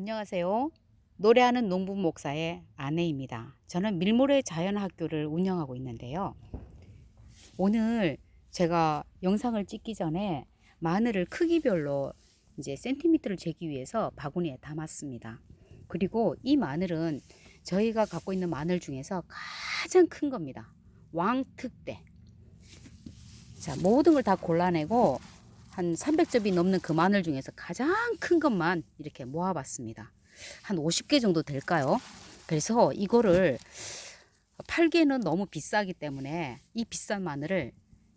안녕하세요. 노래하는 농부 목사의 아내입니다. 저는 밀모래 자연학교를 운영하고 있는데요. 오늘 제가 영상을 찍기 전에 마늘을 크기별로 이제 센티미터를 재기 위해서 바구니에 담았습니다. 그리고 이 마늘은 저희가 갖고 있는 마늘 중에서 가장 큰 겁니다. 왕특대. 자, 모든 걸 다 골라내고 한 300접이 넘는 그 마늘 중에서 가장 큰 것만 이렇게 모아봤습니다. 한 50개 정도 될까요? 그래서 이거를 팔기에는 너무 비싸기 때문에 이 비싼 마늘을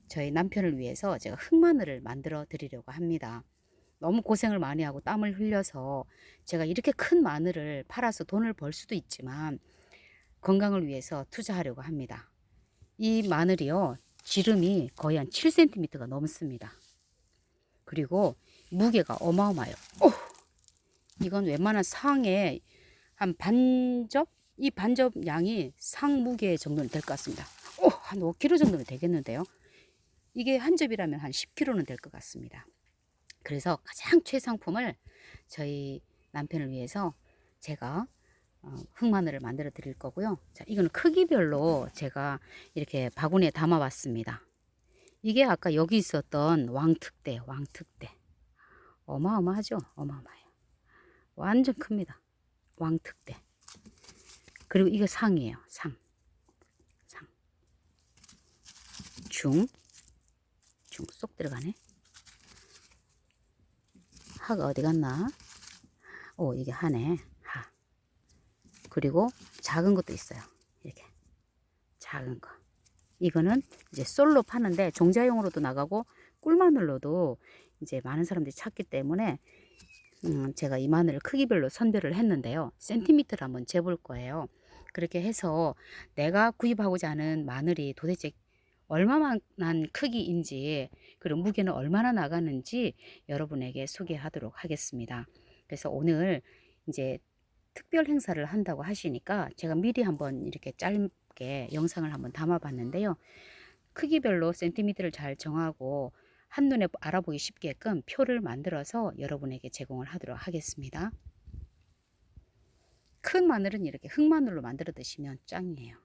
저희 남편을 위해서 제가 흑마늘을 만들어 드리려고 합니다. 너무 고생을 많이 하고 땀을 흘려서 제가 이렇게 큰 마늘을 팔아서 돈을 벌 수도 있지만 건강을 위해서 투자하려고 합니다. 이 마늘이요. 지름이 거의 한 7cm가 넘습니다. 그리고 무게가 어마어마해요. 오! 이건 웬만한 상의 한 반접? 이 반접 양이 상 무게 정도는 될 것 같습니다. 오! 한 5kg 정도는 되겠는데요. 이게 한 접이라면 한 10kg는 될 것 같습니다. 그래서 가장 최상품을 저희 남편을 위해서 제가 어, 흑마늘을 만들어 드릴 거고요. 자, 이거는 크기별로 제가 이렇게 바구니에 담아 봤습니다. 이게 아까 여기 있었던 왕특대, 왕특대. 어마어마하죠? 어마어마해요. 완전 큽니다. 왕특대. 그리고 이거 상이에요. 상. 상. 중. 중 쏙 들어가네. 하가 어디 갔나? 오, 이게 하네. 하. 그리고 작은 것도 있어요. 이렇게. 작은 거. 이거는 이제 솔로 파는데 종자용으로도 나가고 꿀마늘로도 이제 많은 사람들이 찾기 때문에 음, 제가 이 마늘을 크기별로 선별을 했는데요. 센티미터를 한번 재볼 거예요. 그렇게 해서 내가 구입하고자 하는 마늘이 도대체 얼마만한 크기인지 그리고 무게는 얼마나 나가는지 여러분에게 소개하도록 하겠습니다. 그래서 오늘 이제 특별 행사를 한다고 하시니까 제가 미리 한번 이렇게 짧 게 영상을 한번 담아 봤는데요. 크기별로 센티미터를 잘 정하고 한눈에 알아보기 쉽게끔 표를 만들어서 여러분에게 제공을 하도록 하겠습니다. 큰 마늘은 이렇게 흑마늘로 만들어 드시면 짱이에요.